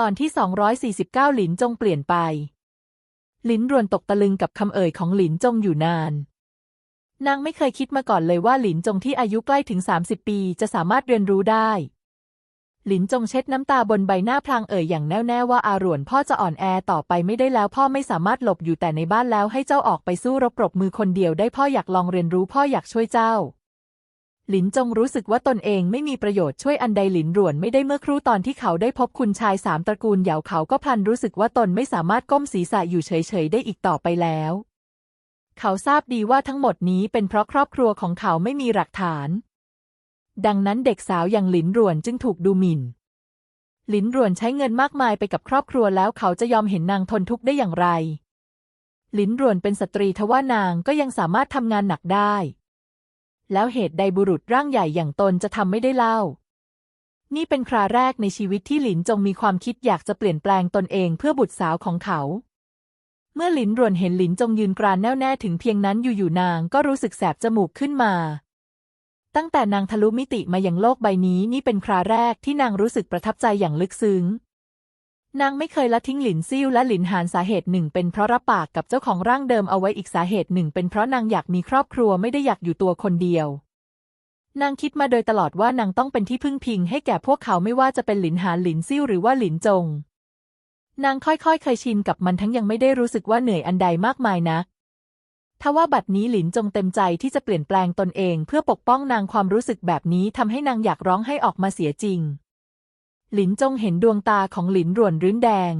ตอนที่ 249 หลินจงเปลี่ยนไป หลินรวนตกตะลึงกับคำเอ่ยของหลินจงอยู่นาน นางไม่เคยคิดมาก่อนเลยว่าหลินจงที่อายุใกล้ถึง 30 ปีจะสามารถเรียนรู้ได้ หลินจงเช็ดน้ำตาบนใบหน้าพลางเอ่ยอย่างแน่วแน่ว่าอารวนพ่อจะอ่อนแอต่อไปไม่ได้แล้ว พ่อไม่สามารถหลบอยู่แต่ในบ้านแล้วให้เจ้าออกไปสู้รบปรบมือคนเดียวได้พ่ออยากลองเรียนรู้พ่ออยากช่วยเจ้า หลินจงรู้สึกว่าตนเองไม่มีประโยชน์ช่วยอันใดหลินหรวนไม่ได้เมื่อครู่ตอนที่เขาได้พบคุณชายสามตระกูลเหยาเขาก็พลันรู้สึกว่าตนไม่สามารถก้มศีรษะอยู่เฉยๆได้อีกต่อไปแล้ว เขาทราบดีว่าทั้งหมดนี้เป็นเพราะครอบครัวของเขาไม่มีหลักฐาน ดังนั้นเด็กสาวอย่างหลินหรวนจึงถูกดูหมิ่น หลินหรวนใช้เงินมากมายไปกับครอบครัวแล้วเขาจะยอมเห็นนางทนทุกข์ได้อย่างไร หลินหรวนเป็นสตรีทว่านางก็ยังสามารถทำงานหนักได้ แล้วเหตุใดบุรุษร่างใหญ่อย่างตนจะทำไม่ได้เล่า นี่เป็นคราแรกในชีวิตที่หลินจงมีความคิดอยากจะเปลี่ยนแปลงตนเองเพื่อบุตรสาวของเขา เมื่อหลินรวนเห็นหลินจงยืนกรานแน่วแน่ถึงเพียงนั้นอยู่ๆนางก็รู้สึกแสบจมูกขึ้นมา ตั้งแต่นางทะลุมิติมายังโลกใบนี้นี่เป็นคราแรกที่นางรู้สึกประทับใจอย่างลึกซึ้ง นางไม่เคยละทิ้งหลินซิ่วและหลินหานสาเหตุหนึ่งเป็นเพราะรับปากกับเจ้าของร่างเดิมเอาไว้อีกสาเหตุหนึ่งเป็นเพราะนางอยากมีครอบครัวไม่ได้อยากอยู่ตัวคนเดียวนางคิดมาโดยตลอดว่านางต้องเป็นที่พึ่งพิงให้แก่พวกเขาไม่ว่าจะเป็นหลินหานหลินซิ่วหรือว่าหลินจง นางค่อยๆ เคยชินกับมันทั้งยังไม่ได้รู้สึกว่าเหนื่อยอันใดมากมายนักทว่าบัดนี้หลินจงเต็มใจที่จะเปลี่ยนแปลงตนเองเพื่อปกป้องนางความรู้สึกแบบนี้ทำให้นางอยากร้องให้ออกมาเสียจริง หลินจงเห็นดวงตาของหลินรวนรื้นแดง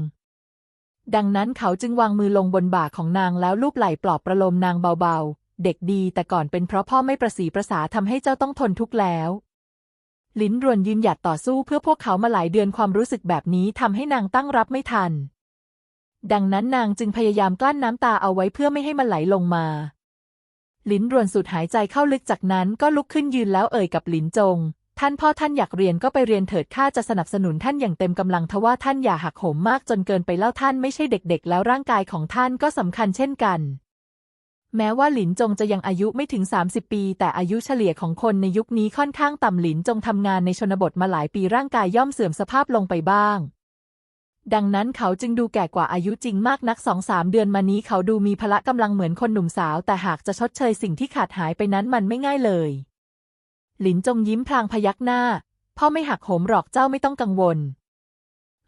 ดังนั้นเขาจึงวางมือลงบนบ่าของนางแล้วลูบไหล่ปลอบประโลมนางเบาๆ เด็กดีแต่ก่อนเป็นเพราะพ่อไม่ประสีประสาทำให้เจ้าต้องทนทุกข์แล้ว หลินรวนยืนหยัดต่อสู้เพื่อพวกเขามาหลายเดือนความรู้สึกแบบนี้ทำให้นางตั้งรับไม่ทัน ดังนั้นนางจึงพยายามกลั้นน้ำตาเอาไว้เพื่อไม่ให้มันไหลลงมาลินรวนสูดหายใจเข้าลึกจากนั้นก็ลุกขึ้นยืนแล้วเอ่ยกับหลินจง ท่านพ่อท่านอยากเรียนก็ไปเรียนเถิดข้าจะสนับสนุนท่านอย่างเต็มกำลังทว่าท่านอย่าหักโหมมากจนเกินไปเล่าท่านไม่ใช่เด็กๆ แล้วร่างกายของท่านก็สำคัญเช่นกัน แม้ว่าหลินจงจะยังอายุไม่ถึง 30 ปี แต่อายุเฉลี่ยของคนในยุคนี้ค่อนข้างต่ำหลินจงทำงานในชนบทมาหลายปีร่างกายย่อมเสื่อมสภาพลงไปบ้าง ดังนั้นเขาจึงดูแก่กว่าอายุจริงมากนักสองสามเดือนมานี้เขาดูมีพละกำลังเหมือนคนหนุ่มสาว แต่หากจะชดเชยสิ่งที่ขาดหายไปนั้นมันไม่ง่ายเลย หลินจงยิ้มพลางพยักหน้า พ่อไม่หักโหมหรอกเจ้าไม่ต้องกังวล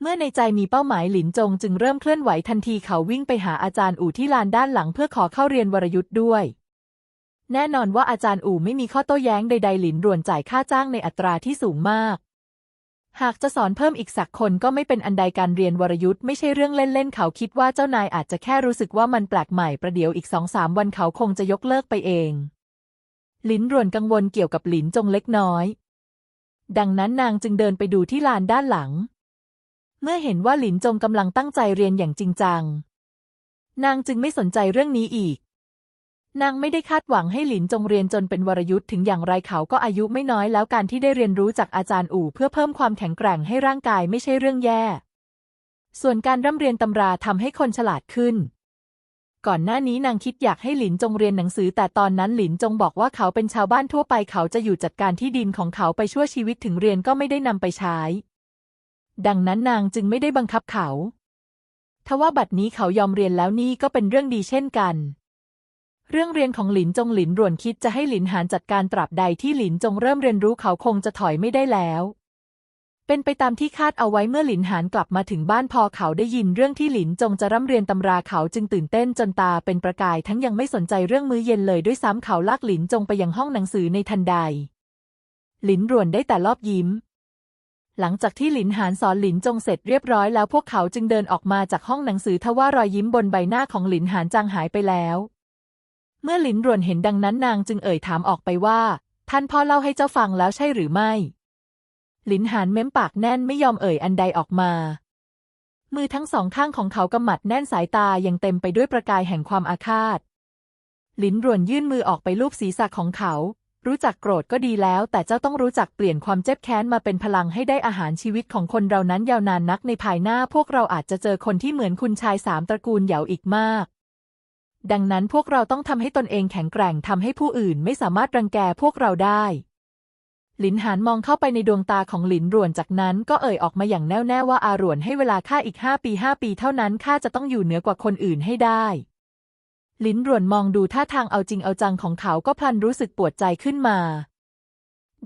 เมื่อในใจมีเป้าหมายหลินจงจึงเริ่มเคลื่อนไหวทันทีเขาวิ่งไปหาอาจารย์อู่ที่ลานด้านหลังเพื่อขอเข้าเรียนวรยุทธ์ด้วย แน่นอนว่าอาจารย์อู่ไม่มีข้อโต้แย้งใดๆหลินรวนจ่ายค่าจ้างในอัตราที่สูงมาก หากจะสอนเพิ่มอีกสักคนก็ไม่เป็นอันใดการเรียนวรยุทธ์ไม่ใช่เรื่องเล่นๆเขาคิดว่าเจ้านายอาจจะแค่รู้สึกว่ามันแปลกใหม่ประเดี๋ยวอีกสองสามวันเขาคงจะยกเลิกไปเอง ลินรวนกังวลเกี่ยวกับหลินจงเล็กน้อย ดังนั้นนางจึงเดินไปดูที่ลานด้านหลัง เมื่อเห็นว่าหลินจงกำลังตั้งใจเรียนอย่างจริงจัง นางจึงไม่สนใจเรื่องนี้อีก นางไม่ได้คาดหวังให้หลินจงเรียนจนเป็นวรยุทธ์ถึงอย่างไรเขาก็อายุไม่น้อยแล้วการที่ได้เรียนรู้จากอาจารย์อู่เพื่อเพิ่มความแข็งแกร่งให้ร่างกายไม่ใช่เรื่องแย่ ส่วนการร่ำเรียนตำราทำให้คนฉลาดขึ้น ก่อนหน้านี้นางคิดอยากให้หลินจงเรียนหนังสือ แต่ตอนนั้นหลินจงบอกว่าเขาเป็นชาวบ้านทั่วไปเขาจะอยู่จัดการที่ดินของเขาไปชั่วชีวิตถึงเรียนก็ไม่ได้นำไปใช้ ดังนั้นนางจึงไม่ได้บังคับเขาทว่าบัดนี้เขายอมเรียนแล้วนี่ก็เป็นเรื่องดีเช่นกัน เรื่องเรียนของหลินจงหลินรวนคิดจะให้หลินหานจัดการตราบใดที่หลินจงเริ่มเรียนรู้เขาคงจะถอยไม่ได้แล้ว เป็นไปตามที่คาดเอาไว้เมื่อหลินหานกลับมาถึงบ้านพอเขาได้ยินเรื่องที่หลินจงจะร่ำเรียนตำราเขาจึงตื่นเต้นจนตาเป็นประกายทั้งยังไม่สนใจเรื่องมื้อเย็นเลยด้วยซ้ำเขาลากหลินจงไปยังห้องหนังสือในทันใด หลินรวนได้แต่รอบยิ้ม หลังจากที่หลินหานสอนหลินจงเสร็จเรียบร้อยแล้วพวกเขาจึงเดินออกมาจากห้องหนังสือทว่ารอยยิ้มบนใบหน้าของหลินหานจางหายไปแล้ว เมื่อหลินรวนเห็นดังนั้นนางจึงเอ่ยถามออกไปว่า ท่านพ่อเล่าให้เจ้าฟังแล้วใช่หรือไม่ หลินหานเม้มปากแน่นไม่ยอมเอ่ยอันใดออกมา มือทั้งสองข้างของเขากำมัดแน่นสายตายังเต็มไปด้วยประกายแห่งความอาฆาต หลินรวนยื่นมือออกไปลูบศีรษะของเขา รู้จักโกรธก็ดีแล้ว แต่เจ้าต้องรู้จักเปลี่ยนความเจ็บแค้นมาเป็นพลังให้ได้อาหารชีวิตของคนเรานั้นยาวนานนักในภายหน้าพวกเราอาจจะเจอคนที่เหมือนคุณชายสามตระกูลเหยาอีกมากดังนั้นพวกเราต้องทำให้ตนเองแข็งแกร่งทำให้ผู้อื่นไม่สามารถรังแกพวกเราได้ หลินหานมองเข้าไปในดวงตาของหลินรวนจากนั้นก็เอ่ยออกมาอย่างแน่วแน่ว่าอารวนให้เวลาข้าอีกห้าปีห้าปีเท่านั้นข้าจะต้องอยู่เหนือกว่าคนอื่นให้ได้หลินรวนมองดูท่าทางเอาจริงเอาจังของเขาก็พลันรู้สึกปวดใจขึ้นมา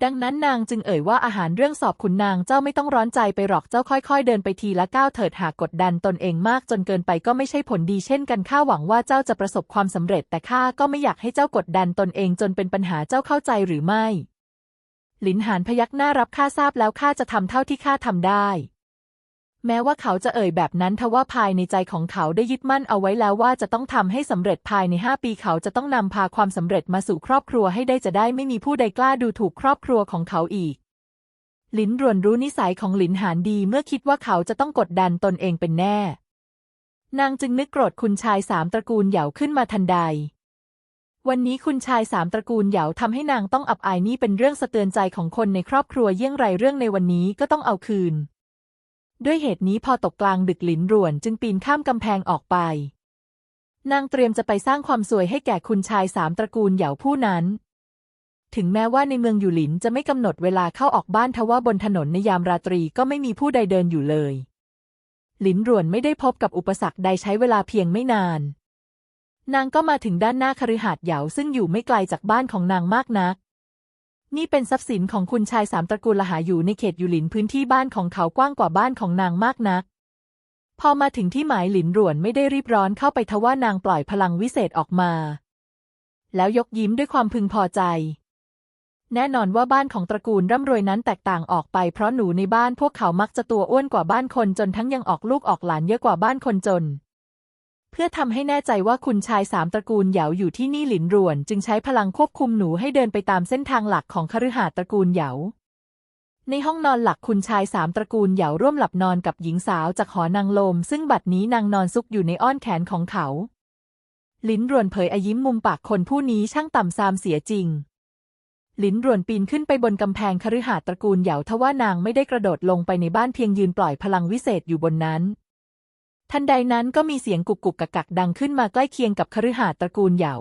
ดังนั้นนางจึงเอ่ยว่าอาหารเรื่องสอบขุนนางเจ้าไม่ต้องร้อนใจไปหรอกเจ้าค่อย ๆ เดินไปทีละก้าวเถิดหากกดดันตนเองมากจนเกินไปก็ไม่ใช่ผลดีเช่นกันข้าหวังว่าเจ้าจะประสบความสำเร็จแต่ข้าก็ไม่อยากให้เจ้ากดดันตนเองจนเป็นปัญหาเจ้าเข้าใจหรือไม่ หลินหานพยักหน้ารับข้าทราบแล้วข้าจะทำเท่าที่ข้าทำได้ แม้ว่าเขาจะเอ่ยแบบนั้นทว่าภายในใจของเขาได้ยึดมั่นเอาไว้แล้วว่าจะต้องทำให้สำเร็จภายในห้าปีเขาจะต้องนำพาความสำเร็จมาสู่ครอบครัวให้ได้จะได้ไม่มีผู้ใดกล้าดูถูกครอบครัวของเขาอีกหลินรวนรู้นิสัยของหลินหานดีเมื่อคิดว่าเขาจะต้องกดดันตนเองเป็นแน่ นางจึงนึกโกรธคุณชายสามตระกูลเหยาขึ้นมาทันใด วันนี้คุณชายสามตระกูลเหยาทำให้นางต้องอับอายนี่เป็นเรื่องสะเตือนใจของคนในครอบครัวเยี่ยงไรเรื่องในวันนี้ก็ต้องเอาคืน ด้วยเหตุนี้พอตกกลางดึกหลินรวนจึงปีนข้ามกำแพงออกไป นางเตรียมจะไปสร้างความสวยให้แก่คุณชายสามตระกูลเหยาผู้นั้น ถึงแม้ว่าในเมืองอยู่หลินจะไม่กำหนดเวลาเข้าออกบ้านทว่าบนถนนในยามราตรีก็ไม่มีผู้ใดเดินอยู่เลย หลินรวนไม่ได้พบกับอุปสรรคใดใช้เวลาเพียงไม่นาน นางก็มาถึงด้านหน้าคฤหาสน์เหยาซึ่งอยู่ไม่ไกลจากบ้านของนางมากนัก นี่เป็นทรัพย์สินของคุณชายสามตระกูลละหาอยู่ในเขตยูหลินพื้นที่บ้านของเขากว้างกว่าบ้านของนางมากนัก พอมาถึงที่หมายหลินร่วนไม่ได้รีบร้อนเข้าไปทว่านางปล่อยพลังวิเศษออกมา แล้วยกยิ้มด้วยความพึงพอใจ แน่นอนว่าบ้านของตระกูลร่ำรวยนั้นแตกต่างออกไปเพราะหนูในบ้านพวกเขามักจะตัวอ้วนกว่าบ้านคนจนทั้งยังออกลูกออกหลานเยอะกว่าบ้านคนจน เพื่อทำให้แน่ใจว่าคุณชายสามตระกูลเหยาอยู่ที่นี่หลินรวน จึงใช้พลังควบคุมหนูให้เดินไปตามเส้นทางหลักของคฤหาสน์ตระกูลเหยา ในห้องนอนหลักคุณชายสามตระกูลเหยาร่วมหลับนอนกับหญิงสาวจากหอนางลม ซึ่งบัดนี้นางนอนซุกอยู่ในอ้อนแขนของเขา ลิ้นรวนเผยอยิ้มมุมปากคนผู้นี้ช่างต่ำซามเสียจริงลิ้นรวนปีนขึ้นไปบนกำแพงคฤหาสน์ตระกูลเหยาทว่านางไม่ได้กระโดดลงไปในบ้านเพียงยืนปล่อยพลังวิเศษอยู่บนนั้น ทันใดนั้นก็มีเสียงกุกกุกกักกักดังขึ้นมาใกล้เคียงกับคฤหาสน์ตระกูลเหยา